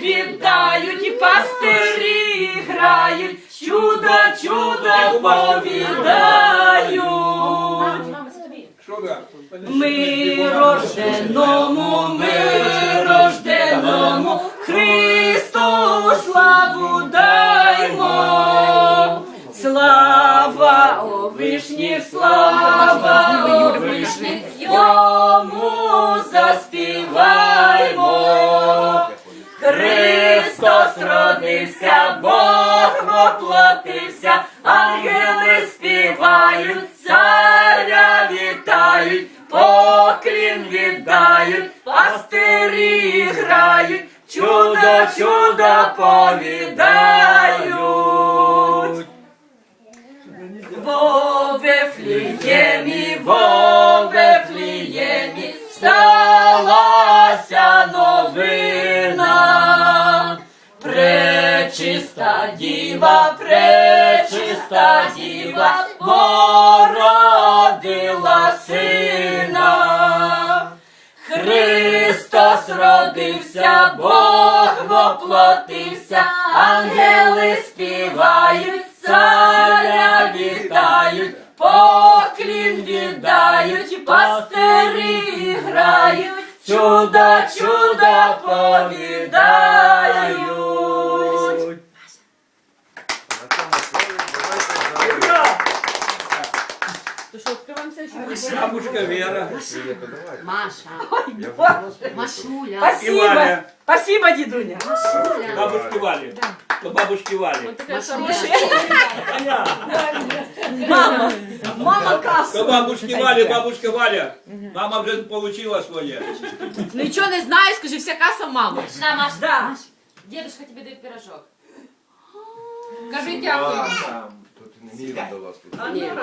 віддають, і пастирі грають, чудо, чудо повідають. Ми рожденому, ми рожденому, Христу славу даймо. Слава о вишніх, слава родився, Бог воплотився, ангели співають, царя вітають, поклін віддають, пастирі грають, чудо, чудо повідають. Во Вифліємі, во Вифліємі, сталася Пречиста діва, пречиста діва, породила сина. Христос родився, Бог воплотився, ангели співають, царя вітають, поклін віддають, пастирі грають, чудо, чудо повідають. Бабушка Вера. Маша, Машуля, И Валя. Спасибо, дідуня. Машуля. Бабушки Вали. До бабушки Вали. Мама, мама До касу. бабушки Вали, бабушка Валя. Мама вже получила своє. Нічого не знаю, скажи, вся каса мама. На, Маш, Да. дедушка тебе дает пирожок. Скажи дякую.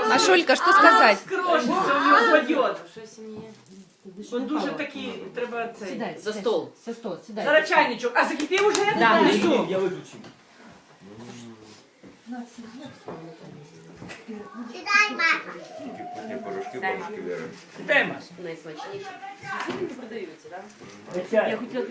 Машулька, що сказати? Скрошиться, у нього згодьот. Щось мені. Він дуже такий, треба цей. Сідай, за стол. За стол, сідай. Зараз чайничок. А закипів уже? Да. Несу. Я виключив. Тема. Найсмачніше. Продаються, так? Я хотіла